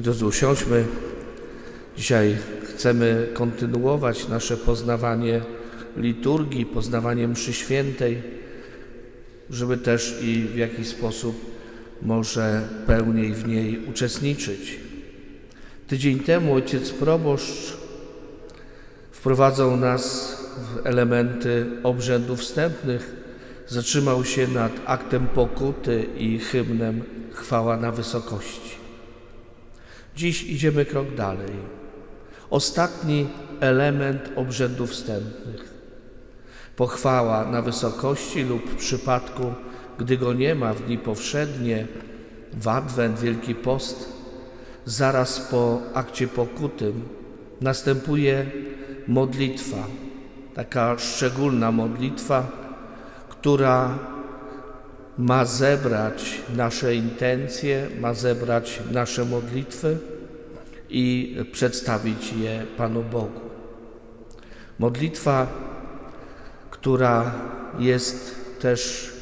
Drodzy, usiądźmy. Dzisiaj chcemy kontynuować nasze poznawanie liturgii, poznawanie mszy świętej, żeby też i w jakiś sposób może pełniej w niej uczestniczyć. Tydzień temu ojciec proboszcz wprowadzał nas w elementy obrzędów wstępnych, zatrzymał się nad aktem pokuty i hymnem Chwała na wysokości. Dziś idziemy krok dalej. Ostatni element obrzędów wstępnych. Pochwała na wysokości lub w przypadku, gdy go nie ma w dni powszednie, w Adwent, Wielki Post, zaraz po akcie pokutym następuje modlitwa, taka szczególna modlitwa, która ma zebrać nasze intencje, ma zebrać nasze modlitwy i przedstawić je Panu Bogu. Modlitwa, która jest też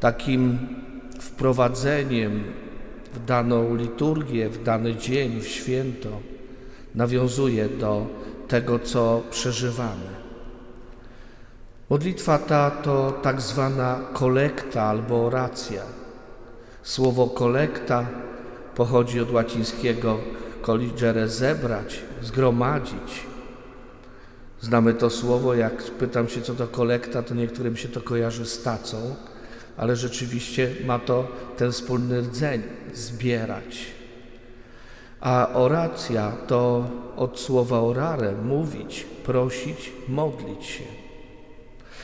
takim wprowadzeniem w daną liturgię, w dany dzień, w święto, nawiązuje do tego, co przeżywamy. Modlitwa ta to tak zwana kolekta albo oracja. Słowo kolekta pochodzi od łacińskiego colligere zebrać, zgromadzić. Znamy to słowo, jak pytam się, co to kolekta, to niektórym się to kojarzy z tacą, ale rzeczywiście ma to ten wspólny rdzeń zbierać. A oracja to od słowa orare mówić, prosić, modlić się.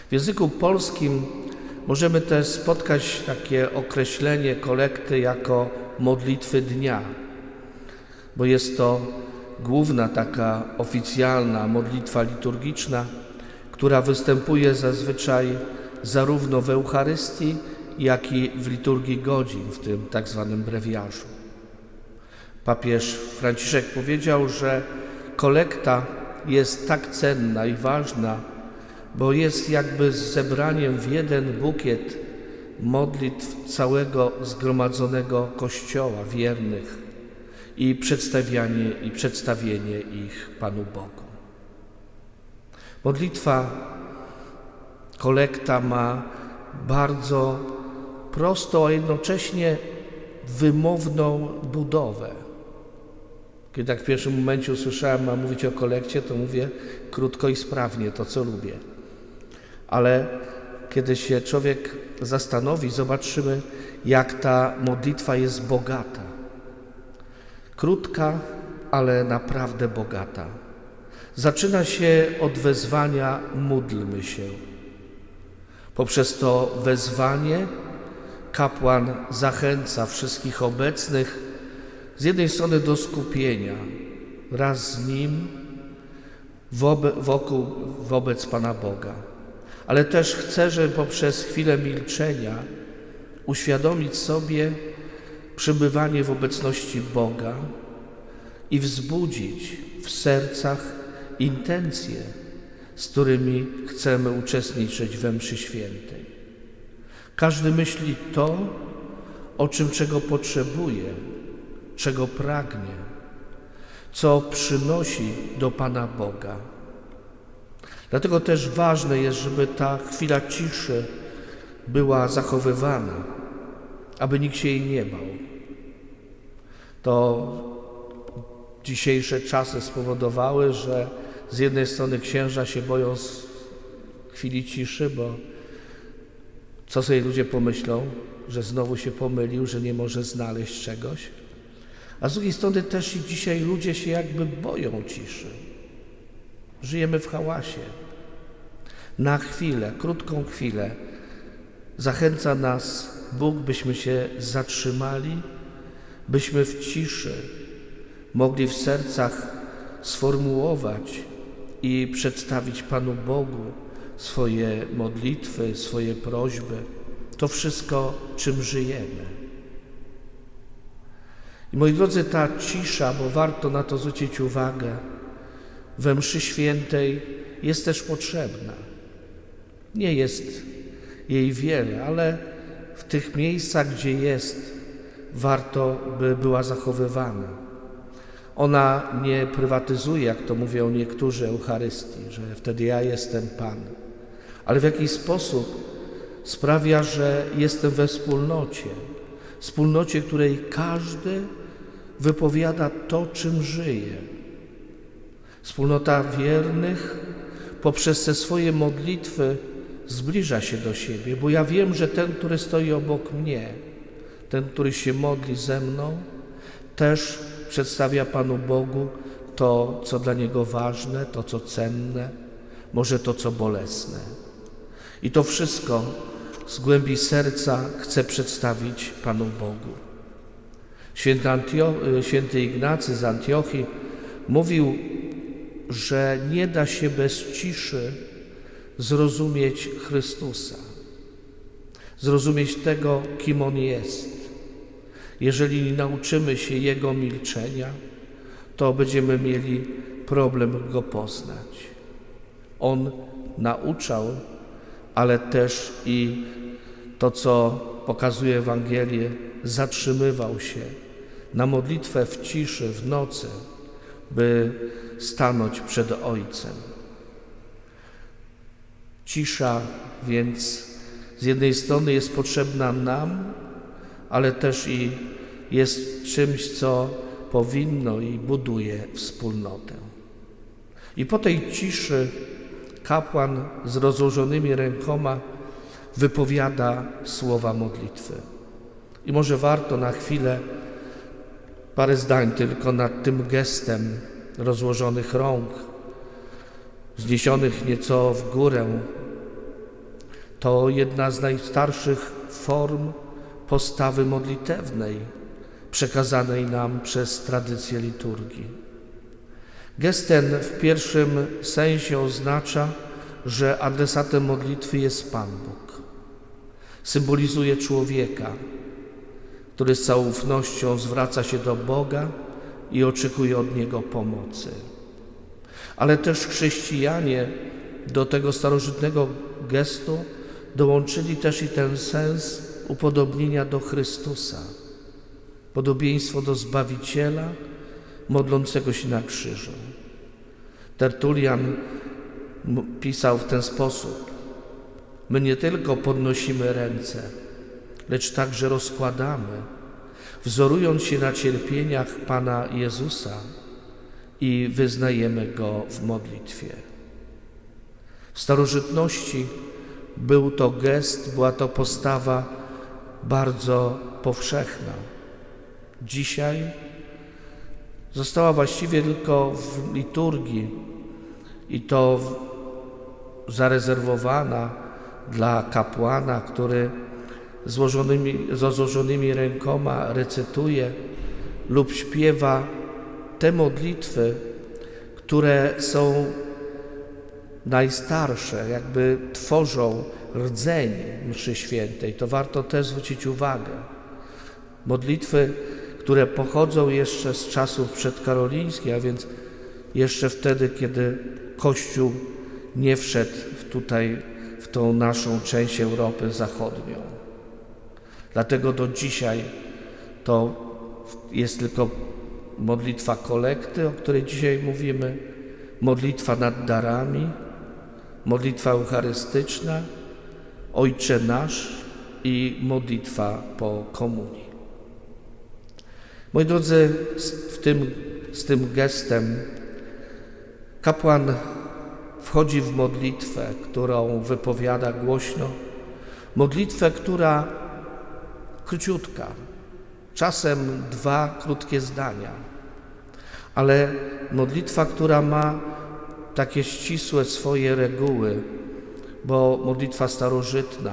W języku polskim możemy też spotkać takie określenie kolekty jako modlitwy dnia, bo jest to główna taka oficjalna modlitwa liturgiczna, która występuje zazwyczaj zarówno w Eucharystii, jak i w liturgii godzin, w tym tak zwanym brewiarzu. Papież Franciszek powiedział, że kolekta jest tak cenna i ważna, bo jest jakby zebraniem w jeden bukiet modlitw całego zgromadzonego Kościoła wiernych i przedstawianie i przedstawienie ich Panu Bogu. Modlitwa kolekta ma bardzo prostą, a jednocześnie wymowną budowę. Kiedy tak w pierwszym momencie usłyszałem, ma mówić o kolekcie, to mówię krótko i sprawnie, to co lubię. Ale kiedy się człowiek zastanowi, zobaczymy, jak ta modlitwa jest bogata. Krótka, ale naprawdę bogata. Zaczyna się od wezwania módlmy się. Poprzez to wezwanie kapłan zachęca wszystkich obecnych z jednej strony do skupienia wraz z nim wobe, wokół, wobec Pana Boga, ale też chce, żeby poprzez chwilę milczenia uświadomić sobie przebywanie w obecności Boga i wzbudzić w sercach intencje, z którymi chcemy uczestniczyć we mszy świętej. Każdy myśli to, o czym czego potrzebuje, czego pragnie, co przynosi do Pana Boga. Dlatego też ważne jest, żeby ta chwila ciszy była zachowywana, aby nikt się jej nie bał. To dzisiejsze czasy spowodowały, że z jednej strony księża się boją chwili ciszy, bo co sobie ludzie pomyślą, że znowu się pomylił, że nie może znaleźć czegoś. A z drugiej strony też i dzisiaj ludzie się jakby boją ciszy. Żyjemy w hałasie. Na chwilę, krótką chwilę zachęca nas Bóg, byśmy się zatrzymali, byśmy w ciszy mogli w sercach sformułować i przedstawić Panu Bogu swoje modlitwy, swoje prośby, to wszystko, czym żyjemy. I moi drodzy, ta cisza, bo warto na to zwrócić uwagę, we mszy świętej jest też potrzebna. Nie jest jej wiele, ale w tych miejscach, gdzie jest, warto by była zachowywana. Ona nie prywatyzuje, jak to mówią niektórzy, Eucharystii, że wtedy ja jestem Pan, ale w jakiś sposób sprawia, że jestem we wspólnocie, wspólnocie, której każdy wypowiada to, czym żyje. Wspólnota wiernych poprzez te swoje modlitwy zbliża się do siebie, bo ja wiem, że ten, który stoi obok mnie, ten, który się modli ze mną, też przedstawia Panu Bogu to, co dla Niego ważne, to, co cenne, może to, co bolesne. I to wszystko z głębi serca chcę przedstawić Panu Bogu. Święty, Antio- Święty Ignacy z Antiochii mówił, że nie da się bez ciszy zrozumieć Chrystusa, zrozumieć tego, kim On jest. Jeżeli nie nauczymy się Jego milczenia, to będziemy mieli problem Go poznać. On nauczał, ale też i to, co pokazuje Ewangelię, zatrzymywał się na modlitwę w ciszy, w nocy, by stanąć przed Ojcem. Cisza więc z jednej strony jest potrzebna nam, ale też i jest czymś, co powinno i buduje wspólnotę. I po tej ciszy kapłan z rozłożonymi rękoma wypowiada słowa modlitwy. I może warto na chwilę parę zdań tylko nad tym gestem rozłożonych rąk, wzniesionych nieco w górę. To jedna z najstarszych form postawy modlitewnej przekazanej nam przez tradycję liturgii. Gest ten w pierwszym sensie oznacza, że adresatem modlitwy jest Pan Bóg. Symbolizuje człowieka, który z całą ufnością zwraca się do Boga i oczekuje od Niego pomocy. Ale też chrześcijanie do tego starożytnego gestu dołączyli też i ten sens upodobnienia do Chrystusa, podobieństwo do Zbawiciela modlącego się na krzyżu. Tertulian pisał w ten sposób: My nie tylko podnosimy ręce, lecz także rozkładamy, wzorując się na cierpieniach Pana Jezusa i wyznajemy Go w modlitwie. W starożytności był to gest, była to postawa bardzo powszechna. Dzisiaj została właściwie tylko w liturgii i to zarezerwowana dla kapłana, który złożonymi, złożonymi rękoma recytuje lub śpiewa te modlitwy, które są najstarsze, jakby tworzą rdzeń mszy świętej. To warto też zwrócić uwagę. Modlitwy, które pochodzą jeszcze z czasów przedkarolińskich, a więc jeszcze wtedy, kiedy Kościół nie wszedł tutaj w tą naszą część Europy zachodnią. Dlatego do dzisiaj to jest tylko modlitwa kolekty, o której dzisiaj mówimy, modlitwa nad darami, modlitwa eucharystyczna, Ojcze nasz i modlitwa po komunii. Moi drodzy, w tym, z tym gestem kapłan wchodzi w modlitwę, którą wypowiada głośno, modlitwę, która króciutka, czasem dwa krótkie zdania, ale modlitwa, która ma takie ścisłe swoje reguły, bo modlitwa starożytna,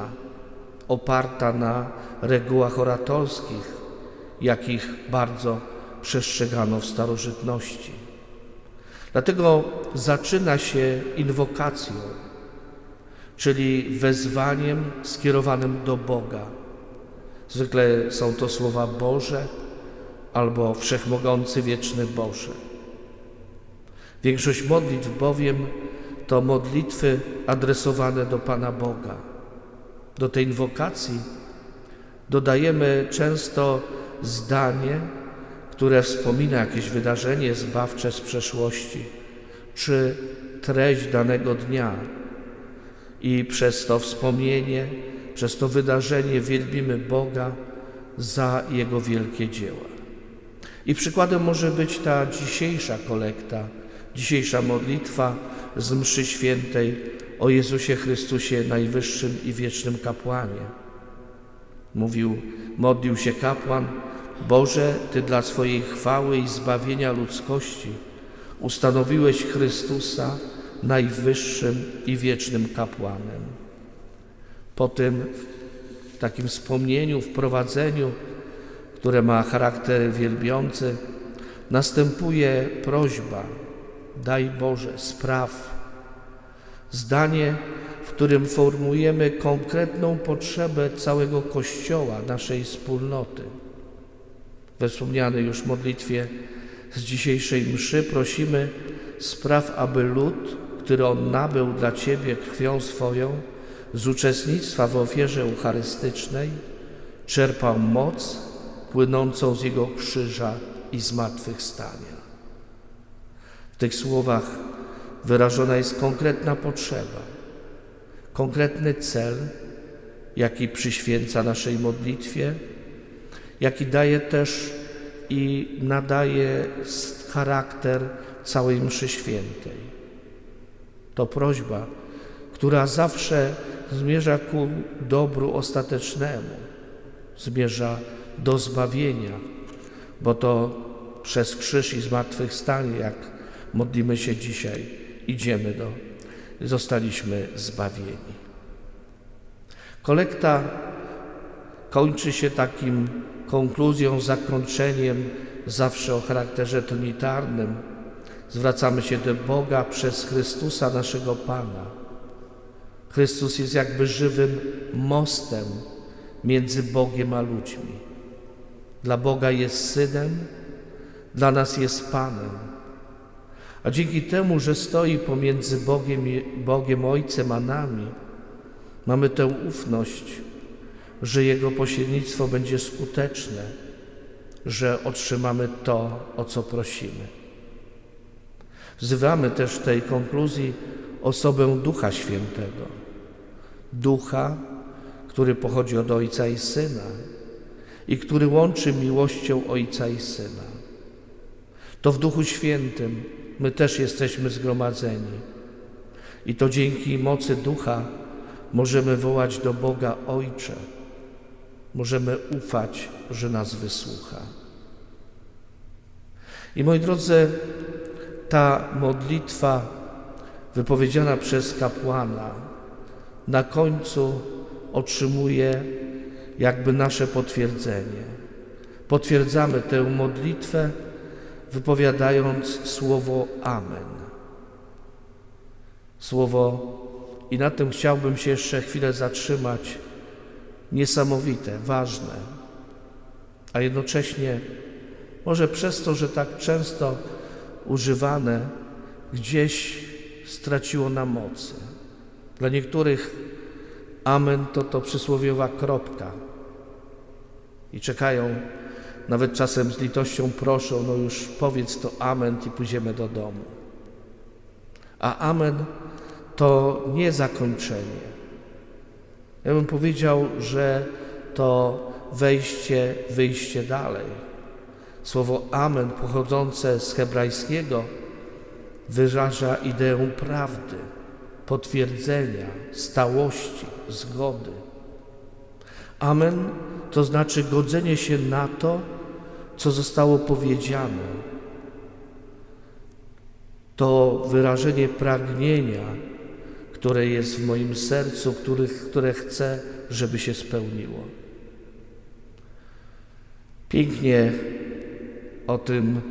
oparta na regułach oratorskich, jakich bardzo przestrzegano w starożytności. Dlatego zaczyna się inwokacją, czyli wezwaniem skierowanym do Boga. Zwykle są to słowa Boże albo Wszechmogący Wieczny Boże. Większość modlitw bowiem to modlitwy adresowane do Pana Boga. Do tej inwokacji dodajemy często zdanie, które wspomina jakieś wydarzenie zbawcze z przeszłości, czy treść danego dnia. I przez to wspomnienie, przez to wydarzenie wielbimy Boga za Jego wielkie dzieła. I przykładem może być ta dzisiejsza kolekta, dzisiejsza modlitwa z mszy świętej o Jezusie Chrystusie, najwyższym i wiecznym kapłanie. Mówił, modlił się kapłan, Boże, Ty dla swojej chwały i zbawienia ludzkości ustanowiłeś Chrystusa najwyższym i wiecznym kapłanem. Po tym takim wspomnieniu, wprowadzeniu, które ma charakter wielbiący, następuje prośba: Daj Boże, spraw. Zdanie, w którym formujemy konkretną potrzebę całego Kościoła, naszej wspólnoty. We wspomnianej już modlitwie z dzisiejszej mszy prosimy: spraw, aby lud, który on nabył dla Ciebie krwią swoją, z uczestnictwa w ofierze eucharystycznej, czerpał moc płynącą z Jego krzyża i zmartwychwstania. W tych słowach wyrażona jest konkretna potrzeba, konkretny cel, jaki przyświęca naszej modlitwie, jaki daje też i nadaje charakter całej mszy świętej. To prośba, która zawsze zmierza ku dobru ostatecznemu, zmierza do zbawienia, bo to przez krzyż i zmartwychwstanie, jak modlimy się dzisiaj, idziemy do, zostaliśmy zbawieni. Kolekta kończy się takim konkluzją, zakończeniem, zawsze o charakterze trinitarnym. Zwracamy się do Boga przez Chrystusa, naszego Pana. Chrystus jest jakby żywym mostem między Bogiem a ludźmi. Dla Boga jest synem, dla nas jest Panem. A dzięki temu, że stoi pomiędzy Bogiem, Bogiem Ojcem a nami, mamy tę ufność, że Jego pośrednictwo będzie skuteczne, że otrzymamy to, o co prosimy. Wzywamy też w tej konkluzji osobę Ducha Świętego. Ducha, który pochodzi od Ojca i Syna i który łączy miłością Ojca i Syna. To w Duchu Świętym my też jesteśmy zgromadzeni. I to dzięki mocy Ducha możemy wołać do Boga Ojcze. Możemy ufać, że nas wysłucha. I moi drodzy, ta modlitwa wypowiedziana przez kapłana na końcu otrzymuje jakby nasze potwierdzenie. Potwierdzamy tę modlitwę, wypowiadając słowo Amen. Słowo, i na tym chciałbym się jeszcze chwilę zatrzymać, niesamowite, ważne, a jednocześnie może przez to, że tak często używane, gdzieś straciło na mocy. Dla niektórych Amen to to przysłowiowa kropka. I czekają, nawet czasem z litością proszą, no już powiedz to Amen i pójdziemy do domu. A Amen to nie zakończenie. Ja bym powiedział, że to wejście, wyjście dalej. Słowo Amen pochodzące z hebrajskiego wyraża ideę prawdy, potwierdzenia, stałości, zgody. Amen to znaczy godzenie się na to, co zostało powiedziane. To wyrażenie pragnienia, które jest w moim sercu, które, które chcę, żeby się spełniło. Pięknie o tym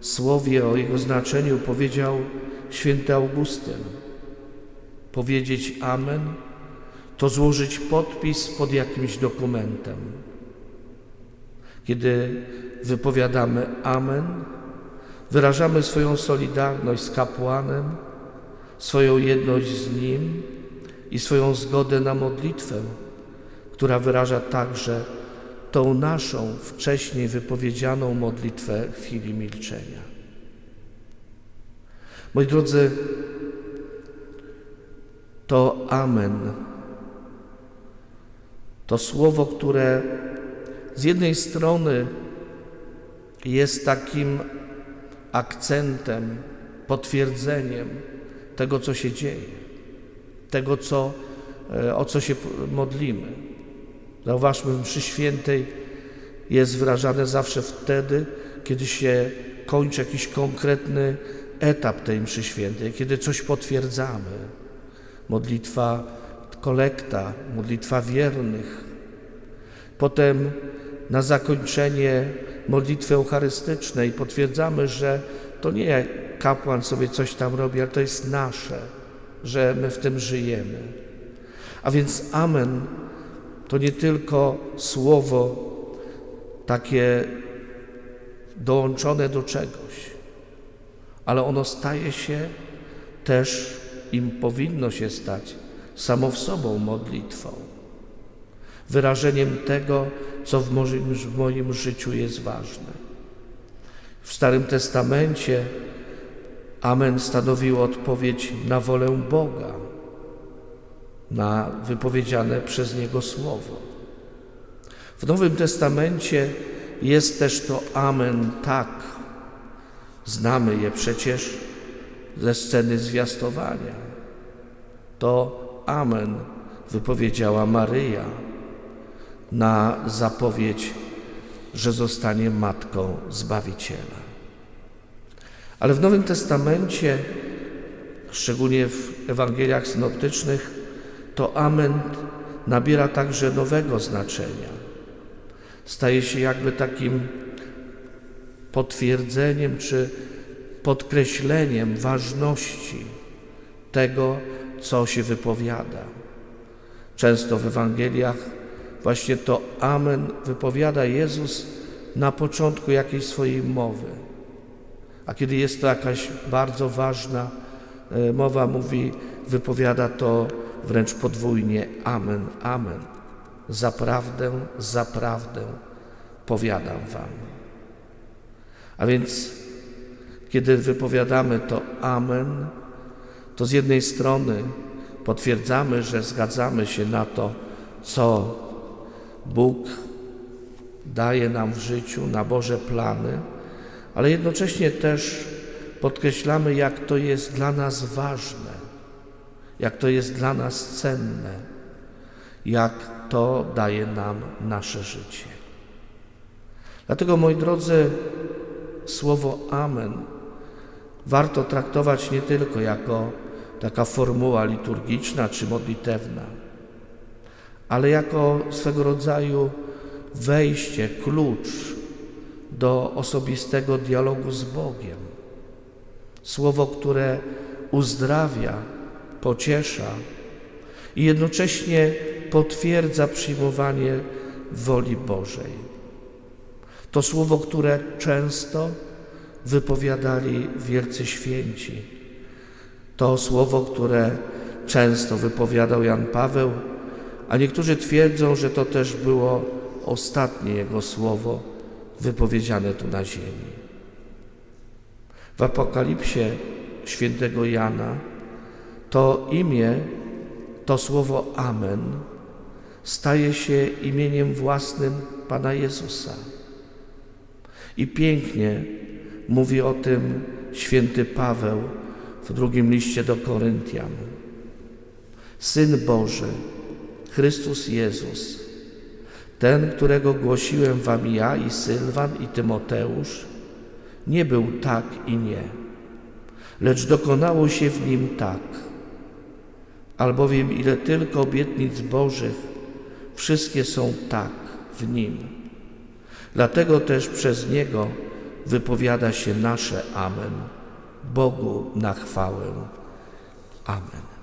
słowie, o jego znaczeniu powiedział święty Augustyn. Powiedzieć Amen to złożyć podpis pod jakimś dokumentem. Kiedy wypowiadamy Amen, wyrażamy swoją solidarność z kapłanem, swoją jedność z Nim i swoją zgodę na modlitwę, która wyraża także tą naszą wcześniej wypowiedzianą modlitwę w chwili milczenia. Moi drodzy, to Amen. To słowo, które z jednej strony jest takim akcentem, potwierdzeniem tego, co się dzieje, tego, co, e, o co się modlimy. Zauważmy, w mszy świętej jest wyrażane zawsze wtedy, kiedy się kończy jakiś konkretny etap tej mszy świętej, kiedy coś potwierdzamy. Modlitwa kolekta, modlitwa wiernych. Potem na zakończenie modlitwy eucharystycznej potwierdzamy, że to nie kapłan sobie coś tam robi, ale to jest nasze, że my w tym żyjemy. A więc Amen to nie tylko słowo takie dołączone do czegoś, ale ono staje się też, im powinno się stać, samo w sobą modlitwą, wyrażeniem tego, co w moim, w moim życiu jest ważne. W Starym Testamencie Amen stanowił odpowiedź na wolę Boga, na wypowiedziane przez Niego słowo. W Nowym Testamencie jest też to Amen tak. Znamy je przecież ze sceny zwiastowania. To Amen wypowiedziała Maryja na zapowiedź, że zostanie matką Zbawiciela. Ale w Nowym Testamencie, szczególnie w Ewangeliach synoptycznych, to Amen nabiera także nowego znaczenia. Staje się jakby takim potwierdzeniem czy podkreśleniem ważności tego, co się wypowiada. Często w Ewangeliach właśnie to Amen wypowiada Jezus na początku jakiejś swojej mowy. A kiedy jest to jakaś bardzo ważna e, mowa, mówi, wypowiada to wręcz podwójnie Amen, Amen. Zaprawdę, zaprawdę powiadam Wam. A więc, kiedy wypowiadamy to Amen, to z jednej strony potwierdzamy, że zgadzamy się na to, co Bóg daje nam w życiu, na Boże plany, ale jednocześnie też podkreślamy, jak to jest dla nas ważne, jak to jest dla nas cenne, jak to daje nam nasze życie. Dlatego, moi drodzy, słowo Amen warto traktować nie tylko jako taka formuła liturgiczna czy modlitewna, ale jako swego rodzaju wejście, klucz do osobistego dialogu z Bogiem. Słowo, które uzdrawia, pociesza i jednocześnie potwierdza przyjmowanie woli Bożej. To słowo, które często wypowiadali wielcy święci. To słowo, które często wypowiadał Jan Paweł, a niektórzy twierdzą, że to też było ostatnie jego słowo wypowiedziane tu na ziemi. W Apokalipsie świętego Jana to imię, to słowo Amen staje się imieniem własnym Pana Jezusa. I pięknie mówi o tym święty Paweł w drugim liście do Koryntian. Syn Boży, Chrystus Jezus, ten, którego głosiłem wam ja i Sylwan i Tymoteusz, nie był tak i nie, lecz dokonało się w nim tak. Albowiem ile tylko obietnic Bożych, wszystkie są tak w nim. Dlatego też przez niego wypowiada się nasze Amen. Bogu na chwałę. Amen.